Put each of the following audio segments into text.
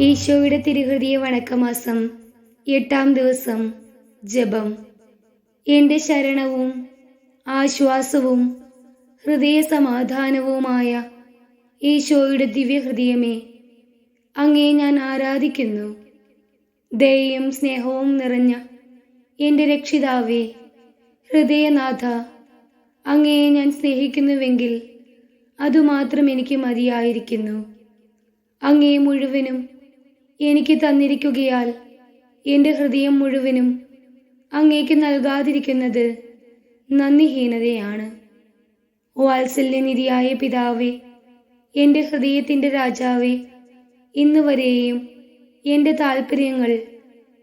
ഈശോയുടെ തിരുഹൃദയ വണക്കമാസം എട്ടാം ദിവസം ജപം. എന്റെ ശരണവും ആശ്വാസവും ഹൃദയ സമാധാനവുമായ ഈശോയുടെ ദിവ്യഹൃദയമേ അങ്ങേ ഞാൻ ആരാധിക്കുന്നു. ദയയും സ്നേഹവും നിറഞ്ഞ എന്റെ രക്ഷിതാവേ ഹൃദയനാഥ അങ്ങയെ ഞാൻ സ്നേഹിക്കുന്നുവെങ്കിൽ അതുമാത്രം എനിക്ക് മതിയായിരിക്കുന്നു. അങ്ങേ മുഴുവനും എനിക്ക് തന്നിരിക്കുകയാൽ എന്റെ ഹൃദയം മുഴുവനും അങ്ങേക്ക് നൽകാതിരിക്കുന്നത് നന്ദിഹീനതയാണ്. വാത്സല്യനിധിയായ പിതാവേ എന്റെ ഹൃദയത്തിന്റെ രാജാവേ ഇന്ന് വരെയും എന്റെ താല്പര്യങ്ങൾ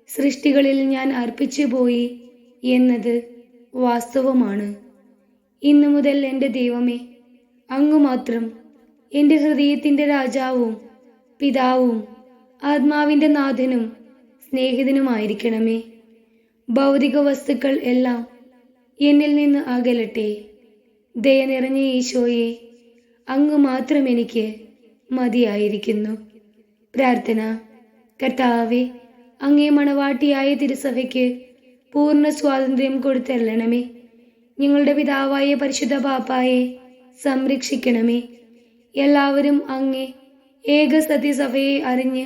സൃഷ്ടികളിൽ ഞാൻ അർപ്പിച്ചു പോയി എന്നത് വാസ്തവമാണ്. ഇന്നു മുതൽ എന്റെ ദൈവമേ അങ്ങ് മാത്രം എന്റെ ഹൃദയത്തിന്റെ രാജാവും പിതാവും ആത്മാവിന്റെ നാഥനും സ്നേഹിതനുമായിരിക്കണമേ. ഭൗതിക വസ്തുക്കൾ എല്ലാം എന്നിൽ നിന്ന് അകലട്ടെ. ദയ നിറഞ്ഞ ഈശോയെ അങ്ങ് മാത്രം എനിക്ക് മതിയായിരിക്കുന്നു. പ്രാർത്ഥന. കർത്താവെ അങ്ങേ മണവാട്ടിയായ തിരുസഭയ്ക്ക് പൂർണ സ്വാതന്ത്ര്യം കൊടുത്തരണമേ ഞങ്ങളുടെ പിതാവായ പരിശുദ്ധ പാപ്പായെ സംരക്ഷിക്കണമേ. എല്ലാവരും അങ്ങേ ഏക സത്യസഭയെ അറിഞ്ഞ്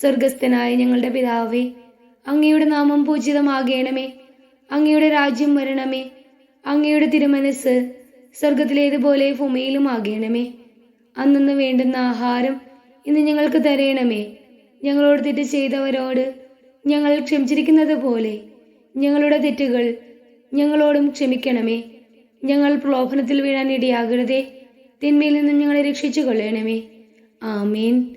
സ്വർഗസ്ഥനായ ഞങ്ങളുടെ പിതാവേ അങ്ങയുടെ നാമം പൂജിതമാകേണമേ. അങ്ങയുടെ രാജ്യം വരണമേ. അങ്ങയുടെ തിരുമനസ് സ്വർഗത്തിലേതുപോലെ ഭൂമിയിലും ആകേണമേ. അന്നു വേണ്ടുന്ന ആഹാരം ഇന്ന് ഞങ്ങൾക്ക് തരയണമേ ഞങ്ങളോട് തെറ്റ് ചെയ്തവരോട് ഞങ്ങൾ ക്ഷമിച്ചിരിക്കുന്നത് പോലെ ഞങ്ങളുടെ തെറ്റുകൾ ഞങ്ങളോടും ക്ഷമിക്കണമേ. ഞങ്ങൾ പ്രലോഭനത്തിൽ വീഴാൻ ഇടയാകരുതേ. തിന്മയിൽ നിന്നും ഞങ്ങളെ രക്ഷിച്ചു കൊള്ളണമേ ആമേൻ.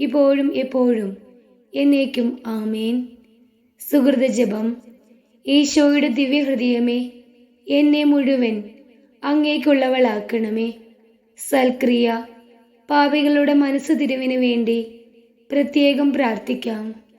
ഇപ്പോഴും എപ്പോഴും എന്നേക്കും ആമേൻ. സുഹൃത ജപം. ഈശോയുടെ ദിവ്യഹൃദയമേ എന്നെ മുഴുവൻ അങ്ങേക്കുള്ളവളാക്കണമേ. സൽക്രിയ പാപികളുടെ മനസ്സ് തിരിവിന് വേണ്ടി പ്രത്യേകം പ്രാർത്ഥിക്കാം.